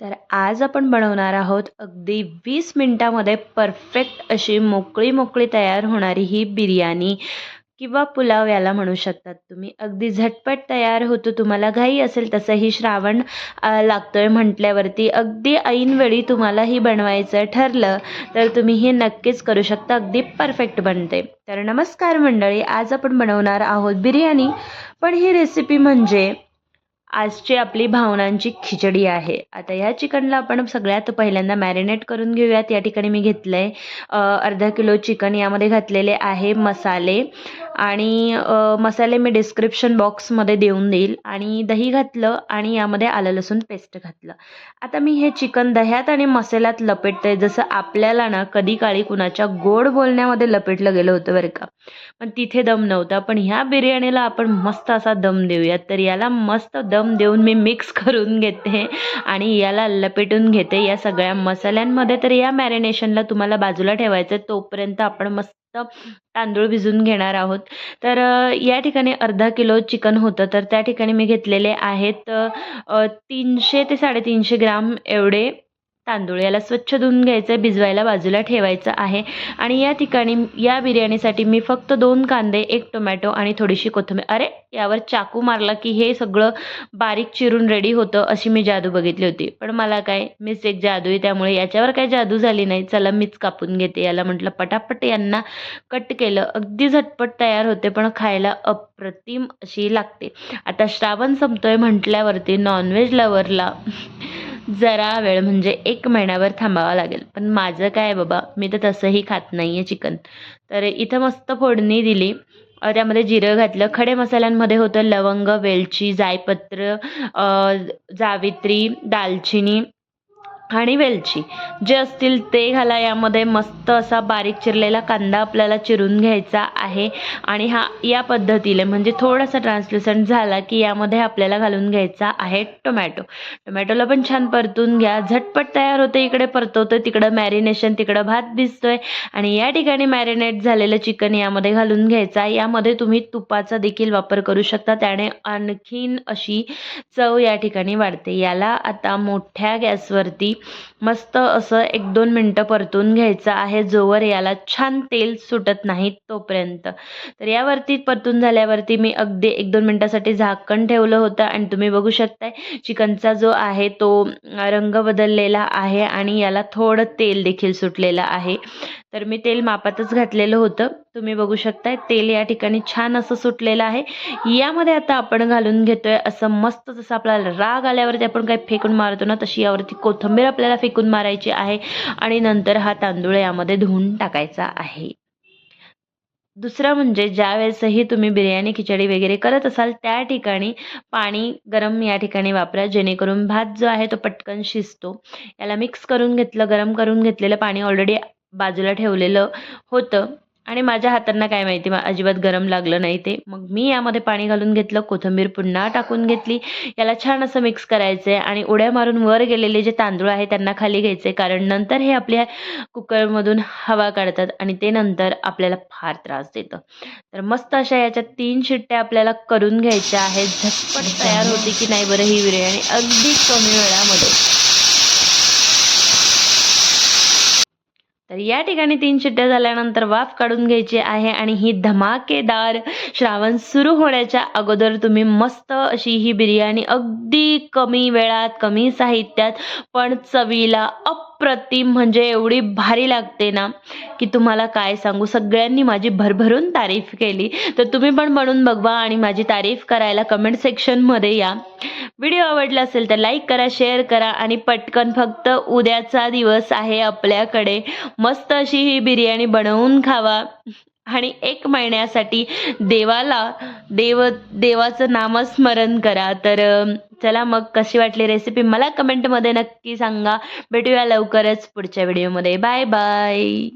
तर आज आपण बनवणार आहोत अगदी वीस मिनटामध्ये परफेक्ट अशी मोकळी मोकळी तयार होणारी ही बिर्याणी किंवा पुलाव याला म्हणू शकतात तुम्ही. अगदी झटपट तयार होतो. तुम्हाला घाई असेल तसंही श्रावण लागतो लागतोय म्हटल्यावरती अगदी ऐनवेळी तुम्हाला ही बनवायचं ठरलं तर तुम्ही हे नक्कीच करू शकता. अगदी परफेक्ट बनते. तर नमस्कार मंडळी आज आपण बनवणार आहोत बिर्याणी. पण ही रेसिपी म्हणजे आजची आपली भावनांची खिचडी आहे. आता या चिकनला आपण सगळ्यात पहिल्यांदा मॅरिनेट करून घेऊयात. या ठिकाणी मी घेतलं आहे अर्धा किलो चिकन. यामध्ये घातलेले आहे मसाले. आणि मसाले मी डिस्क्रिप्शन बॉक्समध्ये देऊन देईल. आणि दही घातलं आणि यामध्ये आलं लसूण पेस्ट घातलं. आता मी हे चिकन दह्यात आणि मसाल्यात लपेटते. जसं आपल्याला ना कधी काळी कुणाच्या गोड बोलण्यामध्ये लपेटलं गेलं होतं बरं का. पण तिथे दम नव्हता. पण ह्या बिर्याणीला आपण मस्त असा दम देऊयात. तर याला मस्त दम देऊन मी मिक्स करून घेते आणि याला लपेटून घेते. या सगळ्या मसाल्यांमध्ये तर या मॅरिनेशनला तुम्हाला बाजूला ठेवायचं आहे तोपर्यंत आपण मस्त तांदूळ भिजून घेणार आहोत. तर या ठिकाणी अर्धा किलो चिकन होतं. तर त्या ठिकाणी मी घेतलेले आहेत तीनशे ते साडेतीनशे ग्राम एवढे तांदूळ याला स्वच्छ धुवून घ्यायचं आहे भिजवायला बाजूला ठेवायचं आहे. आणि या ठिकाणी या बिर्याणीसाठी मी फक्त दोन कांदे एक टोमॅटो आणि थोडीशी कोथिंबीर. अरे यावर चाकू मारला की हे सगळं बारीक चिरून रेडी होतं अशी मी जादू बघितली होती. पण मला काय मीच एक जादू आहे त्यामुळे याच्यावर काय जादू झाली नाही. चला मीच कापून घेते. याला म्हटलं पटापट यांना कट केलं. अगदी झटपट तयार होते पण खायला अप्रतिम अशी लागते. आता श्रावण संपतोय म्हटल्यावरती नॉनव्हेज लवरला जरा वेळ म्हणजे एक महिन्यावर थांबावा लागेल. पण माझं काय बाबा मी तर तसंही खात नाही आहे चिकन. तर इथं मस्त फोडणी दिली. त्यामध्ये जिरं घातलं. खडे मसाल्यांमध्ये होतं लवंग वेलची जायपत्र जावित्री दालचिनी आणि वेलची. जे असतील ते घाला यामध्ये मस्त असा बारीक चिरलेला कांदा आपल्याला चिरून घ्यायचा आहे. आणि हा या पद्धतीने म्हणजे थोडासा ट्रान्सल्युसंट झाला की यामध्ये आपल्याला घालून घ्यायचा आहे टोमॅटो टोमॅटोला पण छान परतून घ्या. झटपट तयार होते इकडे परतवतं तिकडं मॅरिनेशन तिकडं भात दिसतोय. आणि या ठिकाणी मॅरिनेट झालेलं चिकन यामध्ये घालून घ्यायचा. यामध्ये तुम्ही तुपाचा देखील वापर करू शकता. त्याने आणखीन अशी चव या ठिकाणी वाढते. याला आता मोठ्या गॅसवरती मस्त असं एक दोन मिनटं परतून घ्यायचं आहे. जोवर याला छान तेल सुटत नाही तोपर्यंत. तर यावरती परतून झाल्यावरती मी अगदी एक दोन मिनटासाठी झाकण ठेवलं होतं आणि तुम्ही बघू शकताय चिकनचा जो आहे तो रंग बदललेला आहे आणि याला थोडं तेल देखील सुटलेलं आहे. तर मी तेल मापातच घातलेलं होतं. तुम्ही बघू शकताय तेल या ठिकाणी छान असं सुटलेलं आहे. यामध्ये आता आपण घालून घेतोय असं मस्त जसं आपल्याला राग आल्यावरती आपण काही फेकून मारतो ना तशी यावरती कोथिंबीर आपल्याला फेकून मारायची आहे. आणि नंतर हा तांदूळ यामध्ये धुवून टाकायचा आहे. दुसरं म्हणजे ज्या वेळेसही तुम्ही बिर्याणी खिचडी वगैरे करत असाल त्या ठिकाणी पाणी गरम या ठिकाणी वापरा. जेणेकरून भात जो आहे तो पटकन शिजतो. याला मिक्स करून घेतलं गरम करून घेतलेलं पाणी ऑलरेडी बाजूला ठेवलेलं होतं. आणि माझ्या हातांना काय माहिती अजिबात गरम लागलं नाही ते. मग मी यामध्ये पाणी घालून घेतलं कोथिंबीर पुन्हा टाकून घेतली. याला छान असं मिक्स करायचं आहे आणि उड्या मारून वर गेलेले जे तांदूळ आहे त्यांना खाली घ्यायचे कारण नंतर हे आपल्या कुकरमधून हवा काढतात आणि ते नंतर आपल्याला फार त्रास देतं. तर मस्त अशा याच्या तीन शिट्ट्या आपल्याला करून घ्यायच्या आहेत. झटपट तयार होते की नाही बरं ही बिर्याणी? अगदी कमी वेळामध्ये. तर या ठिकाणी तीन शिट्ट्या झाल्यानंतर वाफ काढून घ्यायची आहे आणि ही धमाकेदार श्रावण सुरू होण्याच्या अगोदर तुम्ही मस्त अशी ही बिर्याणी अगदी कमी वेळात कमी साहित्यात पण चवीला अप्रतिम म्हणजे एवढी भारी लागते ना की तुम्हाला काय सांगू? सगळ्यांनी माझी भरभरून तारीफ केली. तर तुम्ही पण बनवून बघवा आणि माझी तारीफ करायला कमेंट सेक्शनमध्ये या. व्हिडिओ आवडला असेल तर लाईक करा शेअर करा आणि पटकन फक्त उद्याचा दिवस आहे आपल्याकडे. मस्त अशी ही बिर्याणी बनवून खावा. आणि एक महिन्यासाठी देवाला देव देवाचं नामस्मरण करा. तर चला मग कशी वाटली रेसिपी मला कमेंटमध्ये नक्की सांगा. भेटूया लवकरच पुढच्या व्हिडिओमध्ये बाय बाय